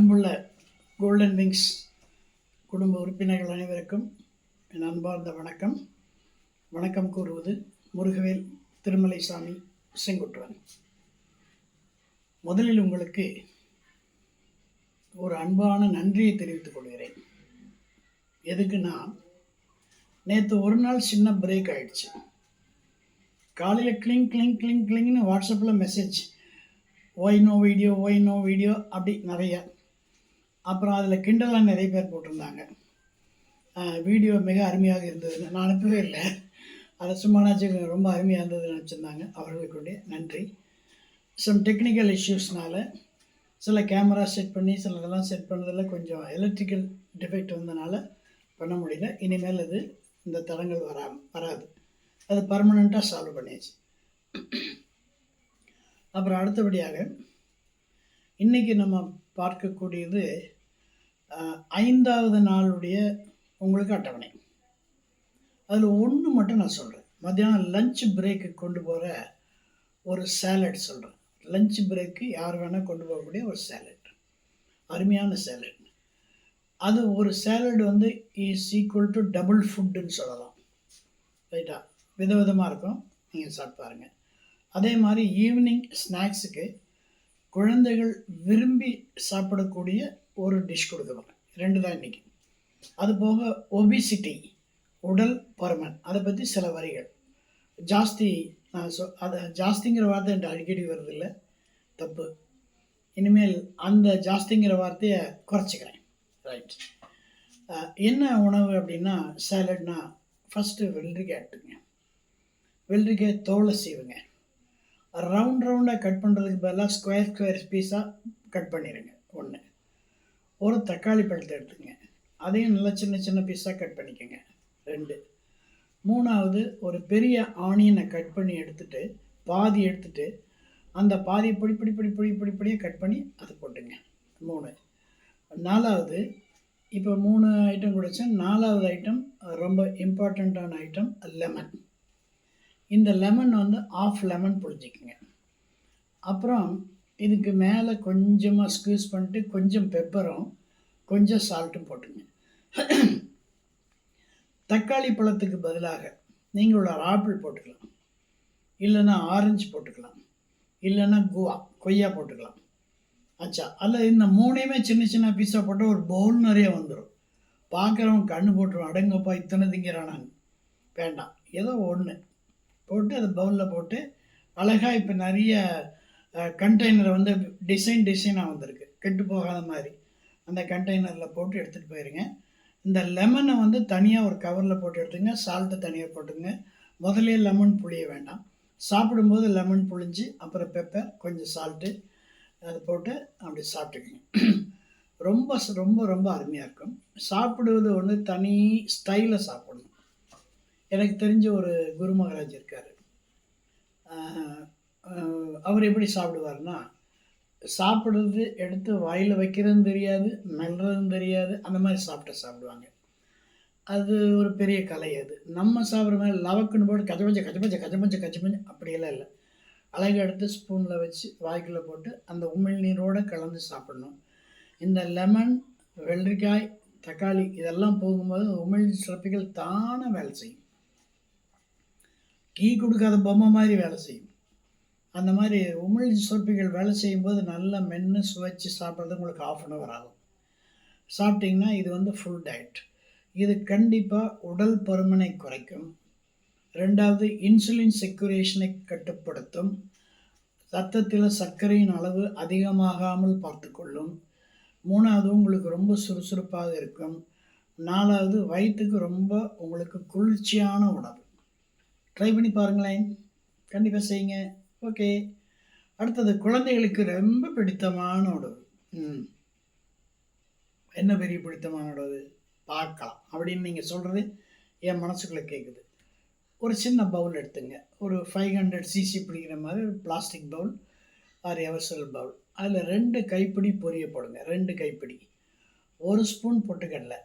அன்புள்ள golden wings குடும்ப உறுப்பினர்கள் அனைவருக்கும் என் அன்பார்ந்த வணக்கம். வணக்கம் கூறுவது முருகவேல் திருமலைசாமி செங்குட்டுவன். முதலில் உங்களுக்கு ஒரு அன்பான நன்றியை தெரிவித்துக் கொள்கிறேன். எதுக்குன்னா நேற்று ஒரு நாள் சின்ன பிரேக் ஆயிடுச்சு. காலையில் கிளிங் கிளிங் கிளிங் கிளிங்னு வாட்ஸ்அப்பில் message why no video why no video அப்படி நிறைய. அப்புறம் அதில் கிண்டலாக நிறைய பேர் போட்டிருந்தாங்க. வீடியோ மிக அருமையாக இருந்தது நான் அனுப்பவே இல்லை. அதை சும்மானாச்சும் ரொம்ப அருமையாக இருந்ததுன்னு நினச்சிருந்தாங்க. அவர்களுக்குடைய நன்றி. சம் டெக்னிக்கல் இஷ்யூஸ்னால சில கேமரா செட் பண்ணி சில இதெல்லாம் செட் பண்ணதில் கொஞ்சம் எலக்ட்ரிக்கல் டிஃபெக்ட் வந்தனால பண்ண முடியல. இனிமேல் அது இந்த தடங்கள் வரா வராது. அது பர்மனெண்ட்டாக சால்வ் பண்ணியாச்சு. அப்புறம் அடுத்தபடியாக இன்றைக்கி நம்ம பார்க்கக்கூடியது ஐந்தாவது நாளுடைய உங்களுக்கு அட்டவணை. அதில் ஒன்று மட்டும் நான் சொல்கிறேன் மத்தியானம் லஞ்ச் பிரேக்கு கொண்டு போகிற ஒரு சேலட் சொல்கிறேன் லஞ்ச் பிரேக்கு யார் வேணால் கொண்டு போகக்கூடிய ஒரு சேலட் அருமையான சேலட் அது ஒரு சேலட் வந்து இஸ் ஈக்குவல் டு டபுள் ஃபுட்டுன்னு சொல்லலாம். ரைட்டா விதவிதமாக இருக்கும். நீங்கள் சாப்பிட்டு பாருங்கள் அதே மாதிரி ஈவினிங் ஸ்நாக்ஸுக்கு குழந்தைகள் விரும்பி சாப்பிடக்கூடிய ஒரு டிஷ் கொடுக்க ரெண்டு தான் இன்றைக்கி அது போக ஒபிசிட்டி உடல் பருமன். அதை பற்றி சில வரிகள். ஜாஸ்தி நான் சொ அதை ஜாஸ்திங்கிற வார்த்தை என்கிட்ட அடிக்கடி வருதில்ல. தப்பு. இனிமேல் அந்த ஜாஸ்திங்கிற வார்த்தையை குறைச்சிக்கிறேன். ரைட் என்ன உணவு அப்படின்னா சேலட்னா ஃபஸ்ட்டு வெள்ளரிக்காய் எடுத்துங்க வெள்ளரிக்காய் தோலை சீவுங்க. ரவுண்ட் ரவுண்டாக கட் பண்ணுறதுக்கு பதிலாக ஸ்கொயர் ஸ்கொயர் பீஸாக கட் பண்ணிடுங்க ஒன்று ஒரு தக்காளி பழத்தை எடுத்துங்க. அதையும் நல்லா சின்ன சின்ன பீஸாக கட் பண்ணிக்கோங்க. ரெண்டு. மூணாவது ஒரு பெரிய ஆனியனை கட் பண்ணி எடுத்துட்டு பாதி எடுத்துட்டு அந்த பாதியை பொடி பொடி பொடி பொடி பொடி பொடியாக கட் பண்ணி அதை போட்டுங்க. மூணு. நாலாவது இப்போ மூணு ஐட்டம் குடித்தேன். நாலாவது ஐட்டம் ரொம்ப இம்பார்ட்டண்ட்டான ஐட்டம் லெமன் இந்த லெமன் வந்து ஆஃப் லெமன் புழிஞ்சிக்கங்க. அப்புறம் இதுக்கு மேலே கொஞ்சமாக ஸ்க்யூஸ் பண்ணிட்டு கொஞ்சம் பெப்பரும் கொஞ்சம் சால்ட்டும் போட்டுங்க. தக்காளி பழத்துக்கு பதிலாக நீங்கள் ஒரு ஆப்பிள் போட்டுக்கலாம். இல்லைன்னா ஆரஞ்சு போட்டுக்கலாம். இல்லைன்னா குவா கொய்யா போட்டுக்கலாம். அச்சா அல்ல இந்த மூணையுமே சின்ன சின்ன பீஸாக போட்டால் ஒரு பவுல் நிறைய வந்துடும் பார்க்குறவன் கண்ணு போட்டுருவான் அடங்கப்பா இத்தனை திங்கிறானாங்க வேண்டாம் ஏதோ ஒன்று போட்டு அதை பவுலில் போட்டு அழகாக இப்போ நிறைய கண்டெய்னர் வந்து டிசைன் டிசைனாக வந்திருக்கு. கெட்டு போகாத மாதிரி. அந்த கண்டெய்னரில் போட்டு எடுத்துகிட்டு போயிருங்க. இந்த லெமனை வந்து தனியாக ஒரு கவரில் போட்டு எடுத்துங்க. சால்ட்டை தனியாக போட்டுங்க முதலே லெமன் புளிய வேண்டாம். சாப்பிடும்போது லெமன் புளிஞ்சு அப்புறம் பெப்பர் கொஞ்சம் சால்ட்டு அதை போட்டு அப்படி சாப்பிட்டுக்குங்க. ரொம்ப ரொம்ப ரொம்ப அருமையாக இருக்கும். சாப்பிடுவது வந்து தனி ஸ்டைலில் சாப்பிடணும். எனக்கு தெரிஞ்ச ஒரு குரு மகாராஜ் இருக்கார். அவர் எப்படி சாப்பிடுவார்னா சாப்பிடுறது எடுத்து வாயில் வைக்கிறதும் தெரியாது மெல்றதும் தெரியாது அந்த மாதிரி சாப்பிட்டு சாப்பிடுவாங்க. அது ஒரு பெரிய கலை அது. நம்ம சாப்பிட்ற மாதிரி லவக்குன்னு போட்டு கச்சபஞ்ச கச்சபஞ்ச கச்சபஞ்ச கச்சபஞ்ச அப்படியெல்லாம் இல்லை. அழகு எடுத்து ஸ்பூனில் வச்சு வாய்க்குள்ளே போட்டு அந்த உமிழ் நீரோடு கலந்து சாப்பிடணும். இந்த லெமன் வெள்ளரிக்காய் தக்காளி இதெல்லாம் போகும்போது உமிழ் சுரப்பிகள் தானே வேலை செய்யும். கீ கொடுக்காத பொம்மை மாதிரி வேலை செய்யும். அந்த மாதிரி உமிழ் சுரப்பிகள் வேலை செய்யும்போது நல்லா மென்று சுவைச்சு சாப்பிட்றது உங்களுக்கு ஆஃப் அன் ஹவர் ஆகும். சாப்பிட்டிங்கன்னா இது வந்து ஃபுல் டயட் இது கண்டிப்பாக உடல் பருமனை குறைக்கும். ரெண்டாவது இன்சுலின் செக்குரேஷனை கட்டுப்படுத்தும். ரத்தத்தில் சர்க்கரையின் அளவு அதிகமாகாமல் பார்த்துக்கொள்ளும். மூணாவது உங்களுக்கு ரொம்ப சுறுசுறுப்பாக இருக்கும். நாலாவது வயிற்றுக்கு ரொம்ப உங்களுக்கு குளிர்ச்சியான உணவு. ட்ரை பண்ணி பாருங்களேன். கண்டிப்பாக செய்யுங்க. ஓகே அடுத்தது குழந்தைகளுக்கு ரொம்ப பிடித்தமான உணவு. ம். என்ன பெரிய பிடித்தமான உணவு? பார்க்கலாம். அப்படின்னு நீங்கள் சொல்கிறது என் மனசுக்குள்ளே கேட்குது ஒரு சின்ன பவுல் எடுத்துங்க. ஒரு ஃபைவ் ஹண்ட்ரட் சிசி பிடிக்கிற மாதிரி ஒரு பிளாஸ்டிக் பவுல் ஆர் எவர்சல் பவுல் அதில் ரெண்டு கைப்பிடி பொரிய போடுங்க. ரெண்டு கைப்பிடி. ஒரு ஸ்பூன் பொட்டுக்கடலை.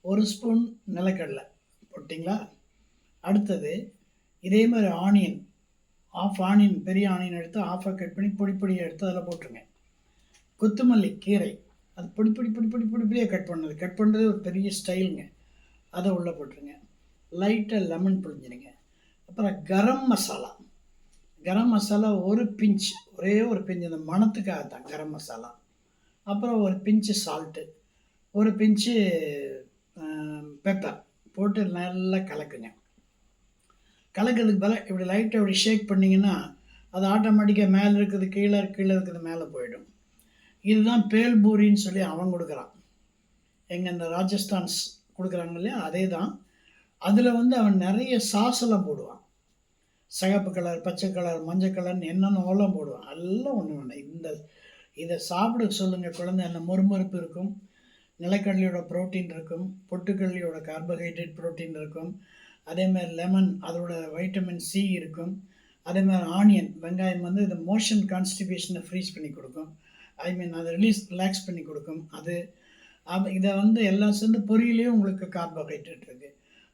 ஒரு ஸ்பூன் நிலக்கடலை. போட்டிங்களா? அடுத்தது இதே மாதிரி ஆனியன் ஆஃப் ஆனியன் பெரிய ஆனியன் எடுத்து ஆஃபாக கட் பண்ணி பொடி பொடியாக எடுத்து அதில் போட்டுருங்க. கொத்தமல்லி கீரை அது பொடி பொடி பொடி பொடி பொடி பொடியாக கட் பண்ணது. கட் பண்ணுறது ஒரு பெரிய ஸ்டைலுங்க. அதை உள்ளே போட்டுருங்க. லைட்டாக லெமன் புழிஞ்சிடுங்க அப்புறம் கரம் மசாலா. கரம் மசாலா ஒரு பிஞ்ச் ஒரே ஒரு பிஞ்ச் அந்த மணத்துக்காக தான் கரம் மசாலா. அப்புறம் ஒரு பிஞ்சு சால்ட்டு ஒரு பிஞ்சு பெப்பர் போட்டு நல்லா கலக்குங்க. கலக்கிறதுக்கு பல இப்படி லைட்டாக இப்படி ஷேக் பண்ணிங்கன்னா அது ஆட்டோமேட்டிக்காக மேலே இருக்குது கீழே கீழே இருக்கிறது மேலே போயிடும். இதுதான் பேல்பூரின்னு சொல்லி அவன் கொடுக்குறான். எங்கள் இந்த ராஜஸ்தான்ஸ் கொடுக்குறாங்க இல்லையா அதே தான் அதில் வந்து அவன் நிறைய சாஸ் எல்லாம் போடுவான். சிகப்பு கலர் பச்சை கலர் மஞ்சள் கலர்னு என்னென்னலாம் போடுவான். எல்லாம் ஒன்று வேண்டாம் இந்த இதை சாப்பிட சொல்லுங்கள் குழந்தை. அந்த மொறுமொறுப்பு இருக்கும். நிலக்கடலையோட புரோட்டீன் இருக்கும். பொட்டுக்கடலையோட கார்போஹைட்ரேட் புரோட்டீன் இருக்கும். அதேமாதிரி லெமன் அதோட வைட்டமின் சி இருக்கும். அதே மாதிரி ஆனியன் வெங்காயம் வந்து இந்த மோஷன் கான்ஸ்டிபேஷனை ஃப்ரீஸ் பண்ணி கொடுக்கும். ஐ மீன் அதை ரிலீஸ் ரிலாக்ஸ் பண்ணி கொடுக்கும் அது. அது இதை வந்து எல்லாம் சேர்ந்து பொரியலையும் உங்களுக்கு கார்போஹைட்ரேட் இருக்குது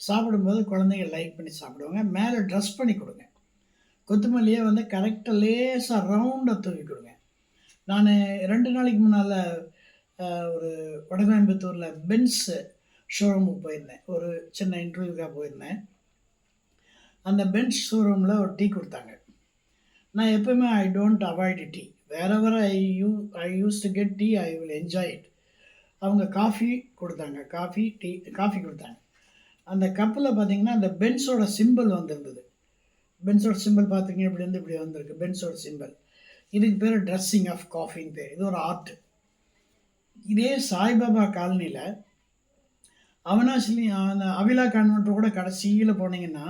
சாப்பிடும்போது குழந்தைங்க லைக் பண்ணி சாப்பிடுவாங்க. மேலே ட்ரெஸ் பண்ணி கொடுங்க. கொத்தமல்லியை வந்து கரெக்டாக லேசாக ரவுண்டாக தூவி கொடுங்க. நான் ரெண்டு நாளைக்கு முன்னால் ஒரு வடகோயம்புத்தூரில் பென்ஸு ஷோரூமுக்கு போயிருந்தேன். ஒரு சின்ன இன்டர்வியூக்காக போயிருந்தேன். அந்த பென்ச் ஷோரூமில் ஒரு டீ கொடுத்தாங்க. நான் எப்பவுமே I don't avoid tea wherever I you I used to get tea I will enjoy it அவங்க காஃபி கொடுத்தாங்க. காஃபி டீ காஃபி கொடுத்தாங்க. அந்த கப்பில் பார்த்தீங்கன்னா அந்த பென்ஸோட சிம்பிள் வந்திருந்தது. பென்ஸோட சிம்பிள் பார்த்தீங்க இப்படி வந்து இப்படி வந்திருக்கு. பென்ஸோட சிம்பிள் இதுக்கு பேர் ட்ரெஸ்ஸிங் ஆஃப் காஃபின்னு பேர். இது ஒரு ஆர்ட் இதே சாய்பாபா காலனியில் அவனாசிலி அந்த அவிலா கான்வென்ட் கூட கடைசியில் போனீங்கன்னா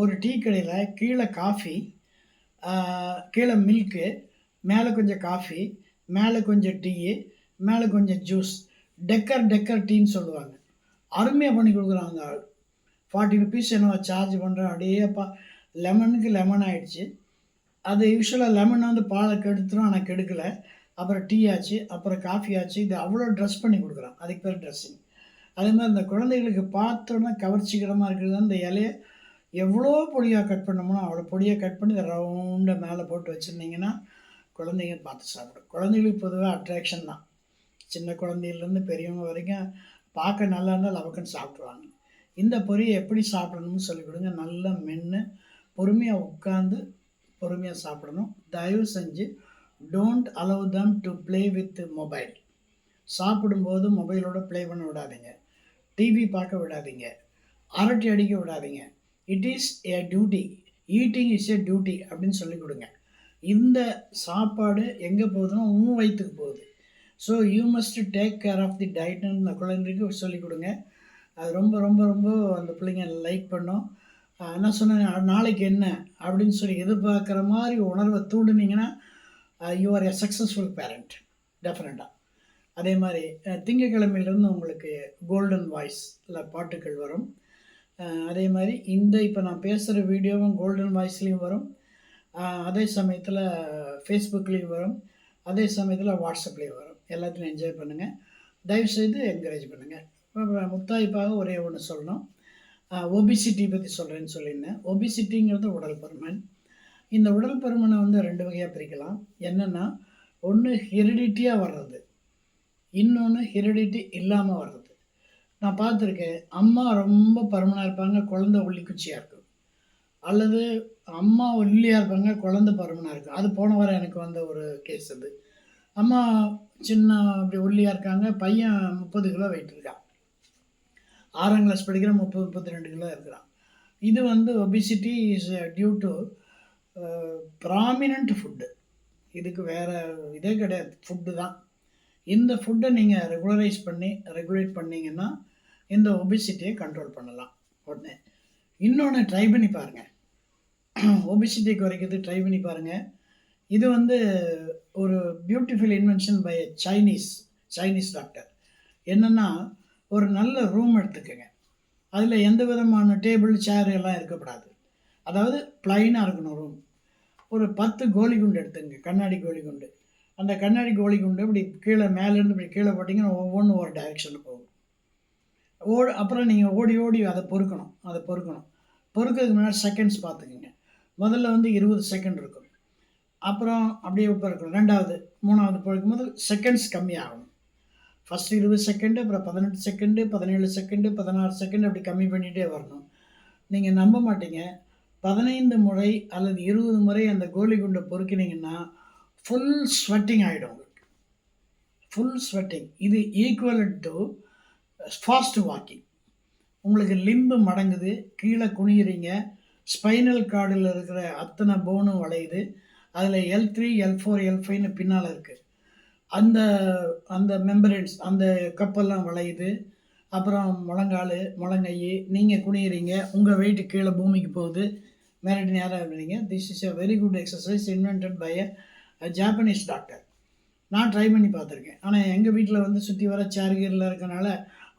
ஒரு டீ கடையில் கீழே காஃபி கீழே மில்க்கு மேலே கொஞ்சம் காஃபி மேலே கொஞ்சம் டீ மேலே கொஞ்சம் ஜூஸ் டெக்கர் டெக்கர் டீன்னு சொல்லுவாங்க. அருமையாக பண்ணி கொடுக்குறாங்க ஆள். ஃபார்ட்டி ருபீஸ் என்ன சார்ஜ் பண்ணுறேன் அப்படியே பா லெமனுக்கு லெமன் ஆகிடுச்சு அது யூஸ்வலாக லெமன் வந்து பாலை கெடுத்துரும் ஆனால் கெடுக்கலை. அப்புறம் டீ ஆச்சு அப்புறம் காஃபி ஆச்சு. இது அவ்வளோ ட்ரெஸ் பண்ணி கொடுக்குறான். அதுக்கு பேர் ட்ரெஸ்ஸிங் அதே மாதிரி அந்த குழந்தைகளுக்கு பார்த்தோன்னா கவர்ச்சிகரமாக இருக்கிறது அந்த இலையை எவ்வளோ பொடியாக கட் பண்ணோம்னா அவ்வளோ பொடியாக கட் பண்ணி ரவுண்டாக மேலே போட்டு வச்சுருந்தீங்கன்னா குழந்தைங்க பார்த்து சாப்பிடும். குழந்தைகளுக்கு பொதுவாக அட்ராக்ஷன் தான். சின்ன குழந்தையிலேருந்து பெரியவங்க வரைக்கும் பார்க்க நல்லா இருந்தால் லவக்குன்னு சாப்பிட்ருவாங்க இந்த பொரியை எப்படி சாப்பிடணும்னு சொல்லி கொடுங்க. நல்லா மென்று பொறுமையாக உட்காந்து பொறுமையாக சாப்பிடணும். தயவு செஞ்சு don't allow them to play with mobile சாப்பிடும்போது மொபைலோட ப்ளே பண்ண விடாதீங்க. டிவி பார்க்க விடாதீங்க. அரட்டை அடிக்க விடாதீங்க. It is a duty eating is a duty அப்படின்னு சொல்லி கொடுங்க. இந்த சாப்பாடு எங்கே போகுதுன்னா உன் வயிற்றுக்கு போகுது. So you must take care of the டயட்னு இந்த குழந்தைக்கு சொல்லிக் கொடுங்க. அது ரொம்ப ரொம்ப ரொம்ப அந்த பிள்ளைங்க லைக் பண்ணும். என்ன சொன்னேன் நாளைக்கு என்ன? அப்படின்னு சொல்லி எதிர்பார்க்குற மாதிரி உணர்வை தூண்டுனீங்கன்னா you are a successful parent டெஃபினட்டாக அதே மாதிரி திங்கக்கிழமையிலேருந்து உங்களுக்கு கோல்டன் வாய்ஸில் பாட்டுகள் வரும். அதே மாதிரி இந்த இப்போ நான் பேசுகிற வீடியோவும் கோல்டன் வாய்ஸ்லேயும் வரும். அதே சமயத்தில் ஃபேஸ்புக்லேயும் வரும். அதே சமயத்தில் வாட்ஸ்அப்லேயும் வரும். எல்லாத்துலையும் என்ஜாய் பண்ணுங்கள் தயவுசெய்து என்கரேஜ் பண்ணுங்கள் முத்தாய்ப்பாக ஒரே ஒன்று சொல்லணும். ஒபிசிட்டி பற்றி சொல்கிறேன்னு சொல்லியிருந்தேன். ஒபிசிட்டிங்கிறது உடல் பருமன். இந்த உடல் பருமனை வந்து ரெண்டு வகையாக பிரிக்கலாம். என்னென்னா ஒன்று ஹெரிடிட்டியாக வர்றது. இன்னொன்று ஹெரிடிட்டி இல்லாமல் வர்றது. நான் பார்த்துருக்கேன் அம்மா ரொம்ப பருமனாக இருப்பாங்க குழந்த ஒல்லிக்குச்சியாக இருக்கும். அல்லது அம்மா ஒல்லியாக இருப்பாங்க குழந்த பருமனாக இருக்கும். அது போன வாரம் எனக்கு வந்த ஒரு கேஸ் அது. அம்மா சின்ன அப்படி ஒல்லியாக இருக்காங்க பையன் முப்பது கிலோ வெயிட் இருக்கான். ஆறாம் கிளாஸ் படிக்கிற முப்பது முப்பத்தி ரெண்டு கிலோ இருக்கிறான். இது வந்து obesity is due to prominent food இதுக்கு வேறு இதே கிடையாது. ஃபுட்டு தான். இந்த ஃபுட்டை நீங்கள் ரெகுலரைஸ் பண்ணி ரெகுலேட் பண்ணிங்கன்னா இந்த ஒபிசிட்டியை கண்ட்ரோல் பண்ணலாம். உடனே இன்னொன்று ட்ரை பண்ணி பாருங்கள் ஒபிசிட்டி குறைக்கிறது ட்ரை பண்ணி பாருங்கள் இது வந்து ஒரு beautiful invention by Chinese Chinese doctor என்னென்னா ஒரு நல்ல ரூம் எடுத்துக்கோங்க. அதில் எந்த விதமான டேபிள் சேர் எல்லாம் இருக்கக்கூடாது. அதாவது ப்ளைனாக இருக்கணும் ரூம் ஒரு பத்து கோலி குண்டு எடுத்துங்க கண்ணாடி கோலி குண்டு அந்த கண்ணாடி கோழி கொண்டு இப்படி கீழே மேலேருந்து இப்படி கீழே போட்டிங்கன்னா ஒவ்வொன்றும் ஒரு டைரெக்ஷனில் போகும். ஓடு அப்புறம் நீங்கள் ஓடி ஓடி அதை பொறுக்கணும் அதை பொறுக்கணும். பொறுக்கிறதுக்கு முன்னாடி செகண்ட்ஸ் பார்த்துக்குங்க. முதல்ல வந்து இருபது செகண்ட் இருக்கும். அப்புறம் அப்படியே இப்போ இருக்கணும். ரெண்டாவது மூணாவது பொறுக்கும் போது செகண்ட்ஸ் கம்மியாகணும் ஃபஸ்ட்டு இருபது செகண்டு அப்புறம் பதினெட்டு செகண்டு பதினேழு செகண்டு பதினாறு செகண்டு அப்படி கம்மி பண்ணிகிட்டே வரணும். நீங்கள் நம்ப மாட்டீங்க. பதினைந்து முறை அல்லது இருபது முறை அந்த கோலி குண்டை பொறுக்கினீங்கன்னா ஃபுல் ஸ்வெட்டிங் ஆகிடும் உங்களுக்கு ஃபுல் ஸ்வெட்டிங் இது ஈக்குவல் டு ஃபாஸ்ட் வாக்கிங் உங்களுக்கு லிம்பு மடங்குது கீழே குனியிறீங்க ஸ்பைனல் கார்டில் இருக்கிற அத்தனை போனும் வளையுது அதில் L three L four L ஃபைவ்னு பின்னால் இருக்குது அந்த அந்த மெம்பரன்ஸ் அந்த கப்பெல்லாம் வளையுது அப்புறம் முழங்கால் முழங்கை நீங்கள் குனியிறீங்க உங்கள் வெயிட்டு கீழே பூமிக்கு போகுது மேரடி நேரம் இருக்கிறீங்க this is a very good exercise invented by a Japanese doctor நான் ட்ரை பண்ணி பார்த்துருக்கேன். ஆனால் எங்கள் வீட்டில் வந்து சுற்றி வர சேர்கீரில் இருக்கனால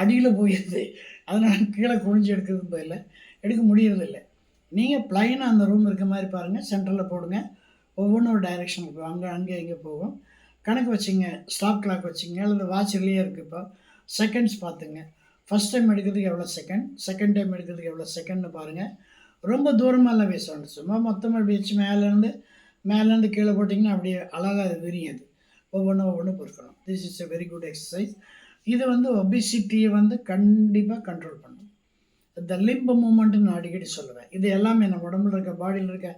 அடியில் போயிடுது அதனால் கீழே குழிஞ்சு எடுக்கிறது போயில. எடுக்க முடியறதில்லை. நீங்கள் ப்ளைனாக அந்த ரூம் இருக்க மாதிரி பாருங்கள் சென்டரில் போடுங்க. ஒவ்வொன்றும் ஒரு டைரெக்ஷனுக்கு போகும் அங்கே அங்கே இங்கே போகும். கணக்கு வச்சுங்க. ஸ்டாப் கிளாக் வச்சுங்க. அல்லது வாட்ச்லேயே இருக்குது இப்போ. செகண்ட்ஸ் பார்த்துங்க. ஃபஸ்ட் டைம் எடுக்கிறதுக்கு எவ்வளோ செகண்ட் செகண்ட் டைம் எடுக்கிறதுக்கு எவ்வளோ செகண்ட்னு பாருங்கள் ரொம்ப தூரமாகலாம் வீச வேண்டாம் சும்மா மொத்தமாக அப்படி மேலேருந்து மேலேருந்து கீழே போட்டிங்கன்னா அப்படியே அழகாக அது விரியாது ஒவ்வொன்றும் ஒவ்வொன்றும் பொறுக்கணும். This is a very good exercise இது வந்து ஒபிசிட்டியை வந்து கண்டிப்பாக கண்ட்ரோல் பண்ணும். இந்த லிம்பு மூமெண்ட்டுன்னு நான் அடிக்கடி சொல்லுவேன். இது எல்லாமே நம்ம உடம்புல இருக்க பாடியில் இருக்க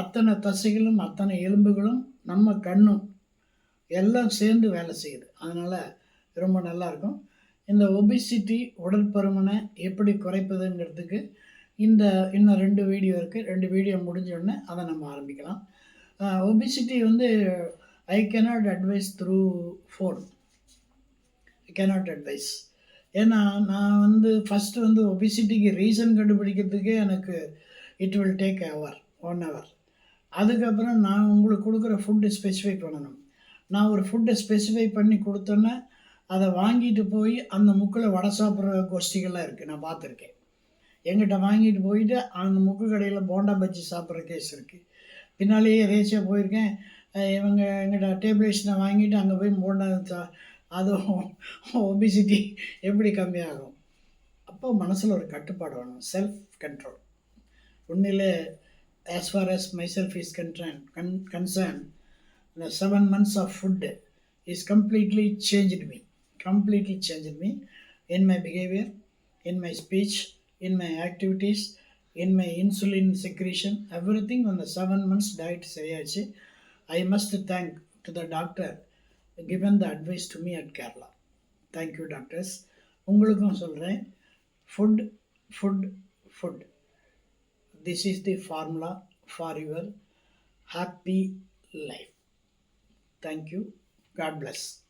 அத்தனை தசைகளும் அத்தனை எலும்புகளும் நம்ம கண்ணும் எல்லாம் சேர்ந்து வேலை செய்யுது. அதனால் ரொம்ப நல்லாயிருக்கும் இந்த ஒபிசிட்டி உடற்பருமனை எப்படி குறைப்பதுங்கிறதுக்கு இந்த இன்னும் ரெண்டு வீடியோ இருக்குது ரெண்டு வீடியோ முடிஞ்சோடனே அதை நம்ம ஆரம்பிக்கலாம். ஒபிசிட்டி வந்து I cannot advise through phone I cannot advise ஏன்னா நான் வந்து ஃபஸ்ட்டு வந்து ஒபிசிட்டிக்கு ரீசன் கண்டுபிடிக்கிறதுக்கே எனக்கு it will take hour one hour அதுக்கப்புறம் நான் உங்களுக்கு கொடுக்குற ஃபுட்டு ஸ்பெசிஃபை பண்ணணும். நான் ஒரு ஃபுட்டை ஸ்பெசிஃபை பண்ணி கொடுத்தோன்னே அதை வாங்கிட்டு போய் அந்த முக்கில் வடை சாப்பிட்ற கோஷ்டிகள்லாம் இருக்குது நான் பார்த்துருக்கேன். எங்கிட்ட வாங்கிட்டு போயிட்டு அந்த முக்கு கடையில் போண்டா பஜ்ஜி சாப்பிட்ற கேஸ் இருக்குது பின்னாலேயே எதேச்சியாக போயிருக்கேன். இவங்க எங்கிட்ட டேப்லெட்ஸனை வாங்கிட்டு அங்கே போய் போண்டா அதுவும் ஒபிசிட்டி எப்படி கம்மியாகும்? அப்போ மனசில் ஒரு கட்டுப்பாடு வேணும் செல்ஃப் கண்ட்ரோல் உண்மையிலே as far as my self is கன்ட்ரன் gun concern இந்த seven months of food is completely changed me completely changed me in my behaviour in my speech in my activities in my insulin secretion everything on the seven months diet சரியாச்சு i must thank to the doctor given the advice to me at kerala thank you doctors உங்களுக்கும் சொல்கிறேன் food food food this is the formula for your happy life Thank you. God bless.